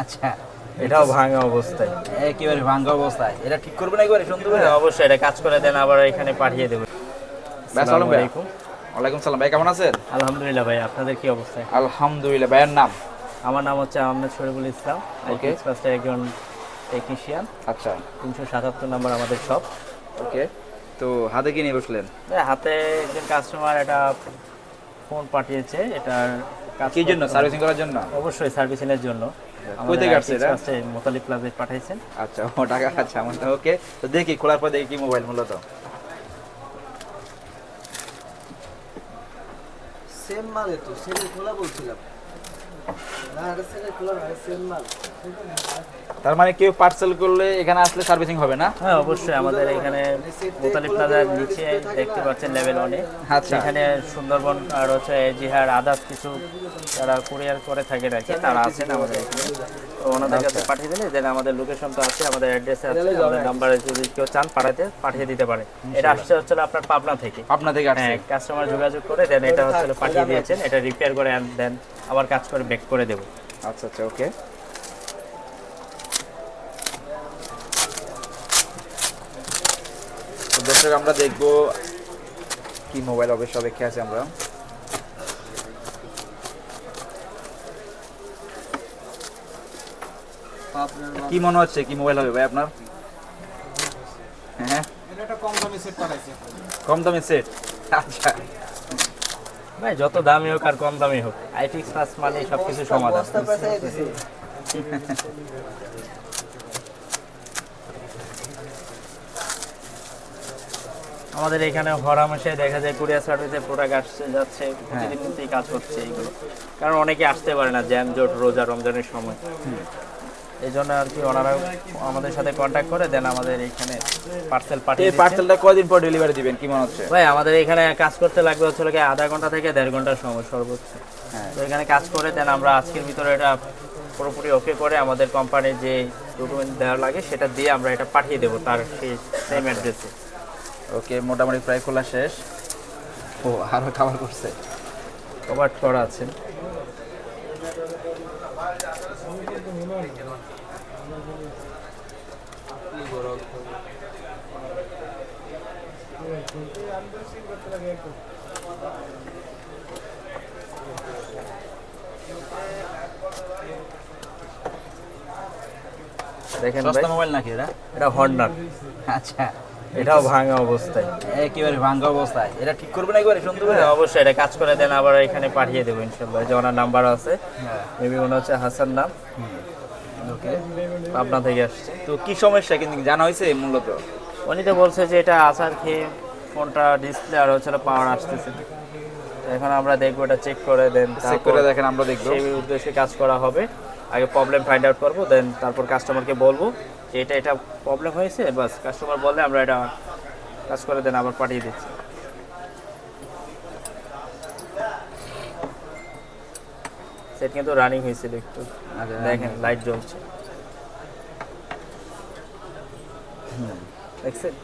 আচ্ছা। এটাও ভাঙা অবস্থায়। একেবারে ভাঙ্গা অবস্থায়। এটা ঠিক করবে না একবারে সুন্দর করে? হ্যাঁ, অবশ্যই এটা কাজ করে দেন আবার এখানে পাঠিয়ে দেবো। ভাই সালাম ভাই। ওয়ালাইকুম সালাম। ভাই কেমন আছেন? আলহামদুলিল্লাহ ভাই আপনাদের কি অবস্থা? আলহামদুলিল্লাহ ভাইয়ের নাম? আমার নাম হচ্ছে আহমেদ শরীফুল ইসলাম। Okay. এক্সপ্রেসে একজন টেকনিশিয়ান আচ্ছা। তিনশো সাতাত্তর নাম্বার আমাদের শপ ওকে তো হাতে কি নিয়ে বসলেন? হাতে একজন কাস্টমার এটা ফোন পাঠিয়েছে। এটার কি জন্য? সার্ভিসিং করার জন্য? অবশ্যই সার্ভিসিং এর জন্য। কই থেকে আসছে এটা? মোতালিব প্লাজে পাঠাইছেন। আচ্ছা ও টাকা আচ্ছা আমার ওকে। তো দেখি খোলার পর দেখি কি মোবাইল মূলত। সেম মালে তো সেলে খোলা বলছিলাম। না এটা সেলে খোলা না সেম মাল। তার মানে কেউ পার্সেল করলে এখানে আসলে সার্ভিসিং হবে না? হ্যাঁ অবশ্যই আমাদের এখানে মোতালিব প্লাজার নিচে দেখতে পাচ্ছেন লেভেল অনেক আচ্ছা। এখানে সুন্দরবন আর হচ্ছে জিহার আদার্স কিছু যারা কুরিয়ার করে থাকে নাকি তারা আছেন আমাদের এখানে। তো ওনাদের কাছে পাঠিয়ে দিলে দেন আমাদের লোকেশন তো আছে আমাদের অ্যাড্রেস আছে আমাদের নাম্বারে যদি কেউ চান পাঠাতে পাঠিয়ে দিতে পারে। এটা আসছে হচ্ছে আপনার পাবনা থেকে। পাবনা থেকে হ্যাঁ কাস্টমার যোগাযোগ করে দেন এটা হচ্ছে পাঠিয়ে দিয়েছেন এটা রিপেয়ার করে দেন আবার কাজ করে ব্যাক করে দেবো। আচ্ছা আচ্ছা ওকে দর্শক আমরা দেখব কি মোবাইল অবশ্য অপেক্ষা আছে আমরা। কি মনে হচ্ছে কি মোবাইল হবে ভাই আপনার? হ্যাঁ? কম দামি সেট পাঠাইছে। কম দামি সেট আচ্ছা। ভাই যত দামি হোক আর কম দামি হোক আইফিক্স প্লাস মানে সব কিছু সমাধান আমাদের এখানে হরামেশে দেখা যায় কুরিয়ার সার্ভিসে প্রোডাক্ট আসছে যাচ্ছে প্রতিদিন কিন্তু কাজ হচ্ছে এইগুলো। কারণ অনেকে আসতে পারে না জ্যাম জোট রোজা রমজানের সময়। এই জন্য আর কি ওনারা আমাদের সাথে কন্ট্যাক্ট করে দেন আমাদের এখানে পার্সেল পাঠিয়ে এই। পার্সেলটা কয়দিন পর ডেলিভারি দিবেন? কি মনে হচ্ছে? ভাই আমাদের এখানে কাজ করতে লাগবে হচ্ছে কি আধা ঘণ্টা থেকে দেড় ঘণ্টার সময় সর্বোচ্চ। হ্যাঁ। তো এখানে কাজ করে দেন আমরা আজকের ভিতরে এটা পুরোপুরি ওকে করে আমাদের কোম্পানির যে ডকুমেন্ট দেওয়া লাগে সেটা দিয়ে আমরা এটা পাঠিয়ে দেবো তার সেই সেম অ্যাড্রেসে ওকে মোটামুটি প্রায় খোলা শেষ। ও আরও খাবার করছে। কভার করা আছে। দেখেন সস্তা মোবাইল নাকি এটা এটা হন্ডার। আচ্ছা। এটাও ভাঙা অবস্থায়। একেবারে ভাঙ্গা অবস্থায়। এটা ঠিক করবে না একবারে সুন্দর করে? হ্যাঁ, অবশ্যই এটা কাজ করে দেন আবার এখানে পাঠিয়ে দেবো ইনশাল্লাহ। যে ওনার নাম্বার আছে। হ্যাঁ। মেবি মনে হচ্ছে হাসান নাম। ওকে পাবনা থেকে আসছে। তো কি সমস্যা? কিন্তু জানা হয়েছে মূলত? উনি তো বলছে যে এটা আসার খেয়ে ফোনটা ডিসপ্লে আর হচ্ছে পাওয়ার আসতেছে। এখন আমরা দেখব এটা চেক করে দেন। চেক করে দেখেন আমরা দেখব। সেই উদ্দেশ্যে কাজ করা হবে। আগে প্রবলেম ফাইন্ড আউট করব দেন তারপর কাস্টমারকে বলব যে এটা এটা প্রবলেম হয়েছে বাস কাস্টমার বললে আমরা এটা কাজ করে দেন আবার পাঠিয়ে দিচ্ছি। সেট কিন্তু রানিং হয়েছিল একটু। আচ্ছা, দেখেন লাইট জ্বলছে। দেখছেন?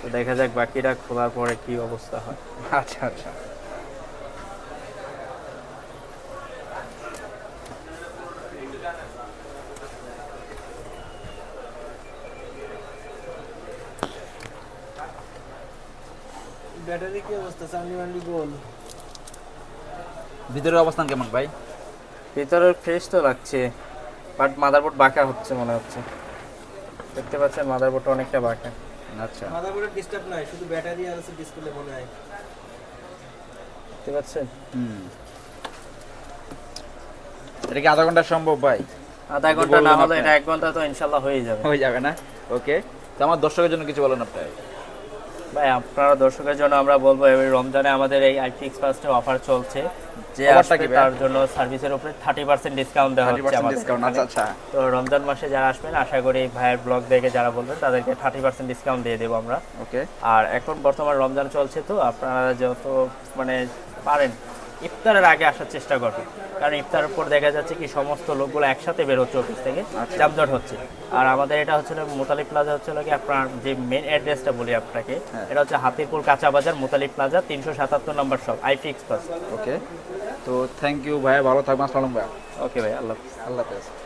তো দেখা যাক বাকিটা খোলার পরে কি অবস্থা হয়। আচ্ছা আচ্ছা। ব্যাটারি কি অবস্থা? মান্ডি গোল ভিতরের অবস্থান কেমন ভাই? ভিতরের ফ্রেশ তো লাগছে বাট মাদারবোর্ড বাঁকা হচ্ছে মনে হচ্ছে। দেখতে পাচ্ছেন মাদারবোর্ডটা অনেকটা বাঁকা। আচ্ছা। মাদারবোর্ডের ডিস্টার্ব নাই শুধু ব্যাটারি আর আছে ডিসপ্লে মনে হয়। দেখতে পাচ্ছেন? হুম। এটা কি আধা ঘণ্টা সম্ভব ভাই? আধা ঘণ্টা না হলে এটা এক ঘণ্টা তো ইনশাল্লাহ হয়ে যাবে। হয়ে যাবে না? ওকে। তো আমার দর্শকের জন্য কিছু বলেন আপনি। ভাই আপনারা দর্শকের জন্য আমরা বলব এবার রমজানে আমাদের এই আইটি ফার্স্টে অফার চলছে। যে আসবে তার জন্য সার্ভিসের উপরে থার্টি পার্সেন্ট ডিসকাউন্ট দেওয়া হচ্ছে আমাদের। ডিসকাউন্ট আচ্ছা আচ্ছা। তো রমজান মাসে যারা আসবেন আশা করি ভাইয়ের ব্লগ দেখে যারা বলবেন তাদেরকে থার্টি পার্সেন্ট ডিসকাউন্ট দিয়ে দেব আমরা। ওকে আর এখন বর্তমান রমজান চলছে তো আপনারা যত মানে পারেন ইফতারের আগে আসার চেষ্টা করবে। কারণ ইফতারের পর দেখা যাচ্ছে কি সমস্ত লোকগুলো একসাথে বের হচ্ছে অফিস থেকে আচ্ছা। হচ্ছে। আর আমাদের এটা হচ্ছে মোতালি প্লাজা হচ্ছে কি আপনার যে মেন অ্যাড্রেসটা বলি আপনাকে হ্যাঁ। এটা হচ্ছে হাতিপুর কাঁচা বাজার মোতালি প্লাজা তিনশো সাতাত্তর নম্বর সব আইফি এক্সপ্রেস ওকে তো থ্যাংক ইউ ভাইয়া ভালো থাকবেন আসসালাম ভাইয়া। ওকে ভাই আল্লাহ আল্লাহ হাফেজ।